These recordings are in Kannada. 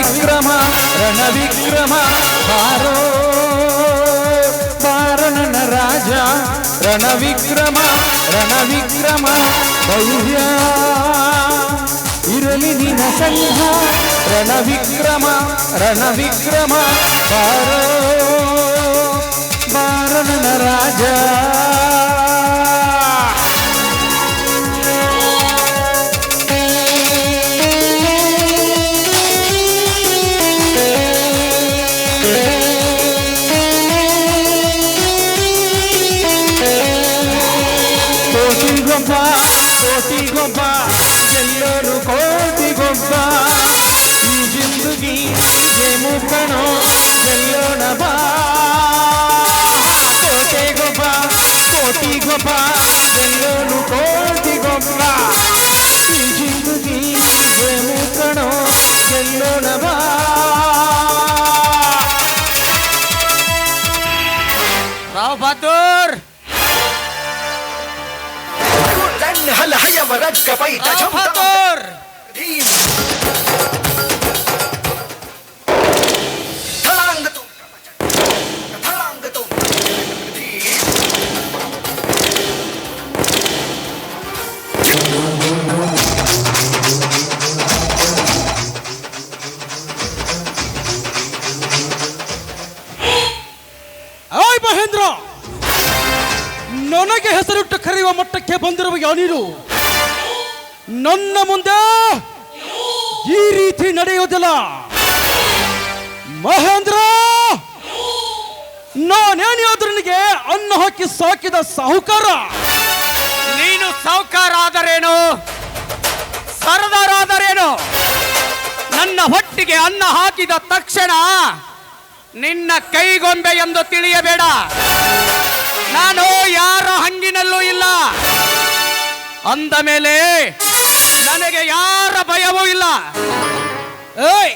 విక్రమ రణ విక్రమ పారో పారణన రాజా రణ విక్రమ రణ విక్రమ భౌర్య ఇరలి నినసంహ రణ విక్రమ రణ విక్రమ పారో పారణన రాజా. కోటి గొప్ప కోటి గొప్ప ఎల్లోరు కోటి గొప్ప. ఈ జిందుకి ఏము కణో ఎల్లోడబా కోటే గొప్ప కోటి గొప్ప ఎల్లోరు కోటి గొప్ప. ఈ జిందుకి ఏము కణో రావు బతూర్ هل هي ورد بيت ನನಗೆ ಹೆಸರಿಟ್ಟು ಕರೆಯುವ ಮಟ್ಟಕ್ಕೆ ಬಂದಿರುವ ಯಾನೀನು ನನ್ನ ಮುಂದೆ ಈ ರೀತಿ ನಡೆಯುವುದಿಲ್ಲ. ಮಹೇಂದ್ರ ನಾನೇನಾದ್ರೂ ನಿನಗೆ? ಅನ್ನ ಹಾಕಿ ಸಾಕಿದ ಸಾಹುಕಾರ. ನೀನು ಸಾಹುಕಾರ ಆದರೇನು? ಸರದಾರ ಆದರೇನು ನನ್ನ ಹೊಟ್ಟಿಗೆ ಅನ್ನ ಹಾಕಿದ ತಕ್ಷಣ ನಿನ್ನ ಕೈಗೊಂಬೆ ಎಂದು ತಿಳಿಯಬೇಡ. ನಾನು ಯಾರ ಹಂಗಿನಲ್ಲೂ ಇಲ್ಲ. ಅಂದ ಮೇಲೆ ನನಗೆ ಯಾರ ಭಯವೂ ಇಲ್ಲ. ಏಯ್,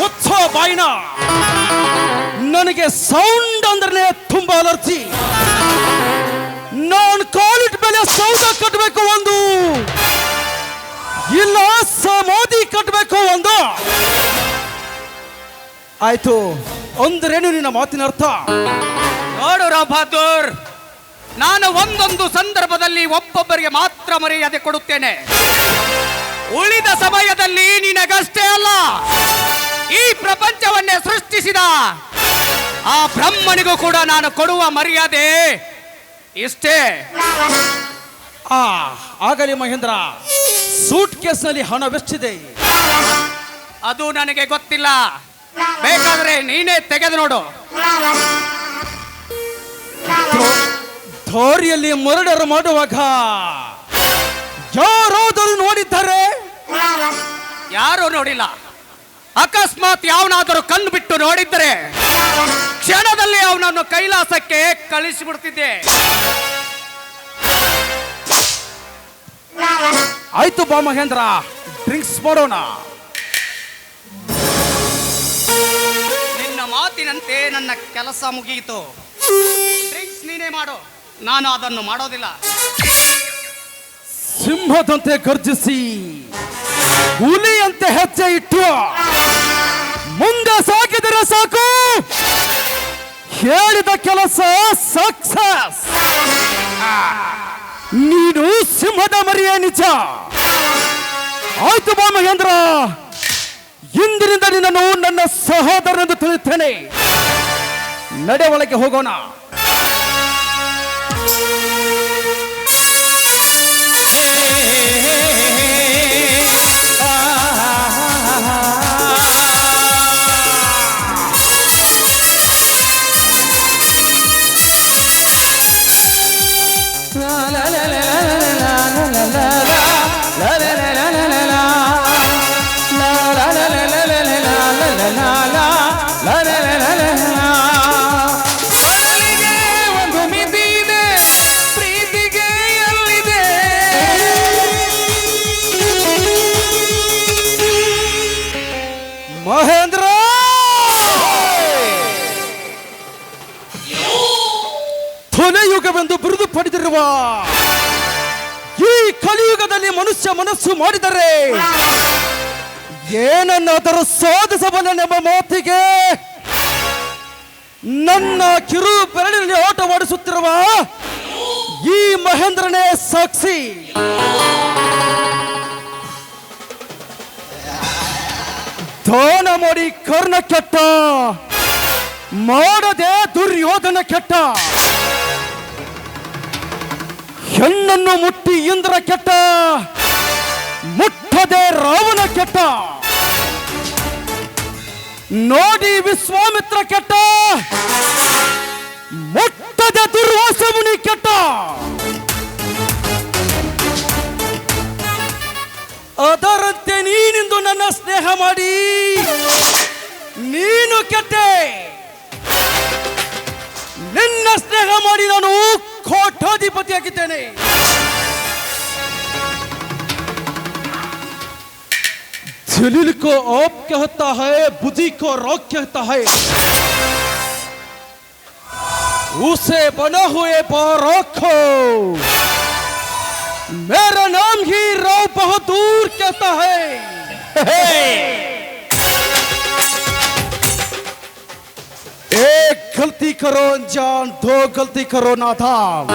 ಮುಚ್ಚ ಬಾಯಿನ. ನನಗೆ ಸೌಂಡ್ ಅಂದ್ರೆ ತುಂಬಾ ಅಲರ್ಜಿ. ನಾನು ಕಾಲಿಟ್ ಮೇಲೆ ಸೌದ ಕಟ್ಟಬೇಕು ಒಂದು. ಇಲ್ಲ, ಸಮಾಧಿ ಕಟ್ಟಬೇಕು ಒಂದು. ಆಯ್ತು, ಅಂದ್ರೇನು ನಿನ್ನ ಮಾತಿನ ಅರ್ಥ? ನೋಡು ಬಹದ್ದೂರ್ ನಾನು ಒಂದೊಂದು ಸಂದರ್ಭದಲ್ಲಿ ಒಬ್ಬೊಬ್ಬರಿಗೆ ಮಾತ್ರ ಮರ್ಯಾದೆ ಕೊಡುತ್ತೇನೆ. ಉಳಿದ ಸಮಯದಲ್ಲಿ ನಿನಗಷ್ಟೇ ಅಲ್ಲ ಈ ಪ್ರಪಂಚವನ್ನೇ ಸೃಷ್ಟಿಸಿದ ಆ ಬ್ರಹ್ಮನಿಗೂ ಕೂಡ ನಾನು ಕೊಡುವ ಮರ್ಯಾದೆ ಇಷ್ಟೇ. ಆ ಆಗಲಿ ಮಹೇಂದ್ರ ಸೂಟ್ ಕೇಸ್ನಲ್ಲಿ ಹಣವೆಷ್ಟಿದೆ? ಅದು ನನಗೆ ಗೊತ್ತಿಲ್ಲ. ಬೇಕಾದ್ರೆ ನೀನೇ ತೆಗೆದು ನೋಡು. ದಾರಿಯಲ್ಲಿ ಮರ್ಡರ್ ಮಾಡುವಾಗ ಯಾರಾದರೂ ನೋಡಿದ್ದಾರೆ ಯಾರು ನೋಡಿಲ್ಲ. ಅಕಸ್ಮಾತ್ ಯಾವನಾದರೂ ಕಣ್ಣು ಬಿಟ್ಟು ನೋಡಿದ್ದರೆ ಕ್ಷಣದಲ್ಲಿ ಅವನನ್ನು ಕೈಲಾಸಕ್ಕೆ ಕಳಿಸಿಬಿಡ್ತಿದ್ದೆ. ಆಯ್ತು ಬಾ ಮಹೇಂದ್ರ ಡ್ರಿಂಕ್ಸ್ ಮಾಡೋಣ. ನಿನ್ನ ಮಾತಿನಂತೆ ನನ್ನ ಕೆಲಸ ಮುಗಿಯಿತು ಡ್ರಿಂಕ್ಸ್ ನೀನೇ ಮಾಡು. ನಾನು ಅದನ್ನು ಮಾಡೋದಿಲ್ಲ. ಸಿಂಹದಂತೆ ಗರ್ಜಿಸಿ, ಹುಲಿಯಂತೆ ಹೆಜ್ಜೆ ಇಟ್ಟು, ಮುಂದೆ ಸಾಕಿದರೆ ಸಾಕು. ಹೇಳಿದ ಕೆಲಸ ಸಕ್ಸಸ್ ನೀನು ಸಿಂಹದ ಮರಿಯೇ ನಿಜ. ಆಯ್ತು ಬಾ ಮಹೇಂದ್ರ ಇಂದಿನಿಂದ ನಿನ್ನನ್ನು ನನ್ನ ಸಹೋದರನೆಂದು ತಿಳಿಯುತ್ತೇನೆ. ನಡೆ ಒಳಗೆ ಹೋಗೋಣ. ಪಡೆದಿರುವ ಈ ಕಲಿಯುಗದಲ್ಲಿ ಮನುಷ್ಯ ಮನಸ್ಸು ಮಾಡಿದರೆ ಏನನ್ನಾದರೂ ಸಾಧಿಸಬಲ್ಲನೆಂಬ ಮಾತಿಗೆ ನನ್ನ ಕಿರು ಬೆರಳಿನಲ್ಲಿ ಆಟ ಮಾಡಿಸುತ್ತಿರುವ ಈ ಮಹೇಂದ್ರನೇ ಸಾಕ್ಷಿ. ದಾನ ಮಾಡಿ ಕರ್ಣ ಕೆಟ್ಟ, ಮಾಡದೆ ದುರ್ಯೋಧನ ಕೆಟ್ಟ. ಹೆಣ್ಣನ್ನು ಮುಟ್ಟಿ ಇಂದ್ರ ಕೆಟ್ಟ, ಮುಟ್ಟದೆ ರಾವಣ ಕೆಟ್ಟ. ನೋಡಿ ವಿಶ್ವಾಮಿತ್ರ ಕೆಟ್ಟ, ಮುಟ್ಟದೆ ದುರ್ವಾಸ ಮುನಿ ಕೆಟ್ಟ. ಅದರಂತೆ ನೀನಿಂದು ನನ್ನ ಸ್ನೇಹ ಮಾಡಿ, ನೀನು ಕೆಟ್ಟೆ. ಕೋಟ್ಯಾಧಿಪತಿಯಾಗಿದ್ದೇನೆ जलील को आप कहता है बुद्धि को रॉक कहता है उसे बना हुए पर रखो मेरा नाम ही राव बहादुर कहता है गलती करो, अनजान, दो गलती करो, नादान।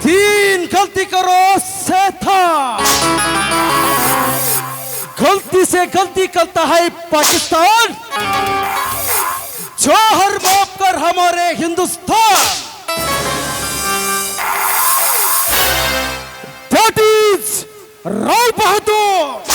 तीन गलती करो सेथा गलती से गलती करता है पाकिस्तान। जौहर बाप कर हमारे Hindustan. That is Rao Bahadur.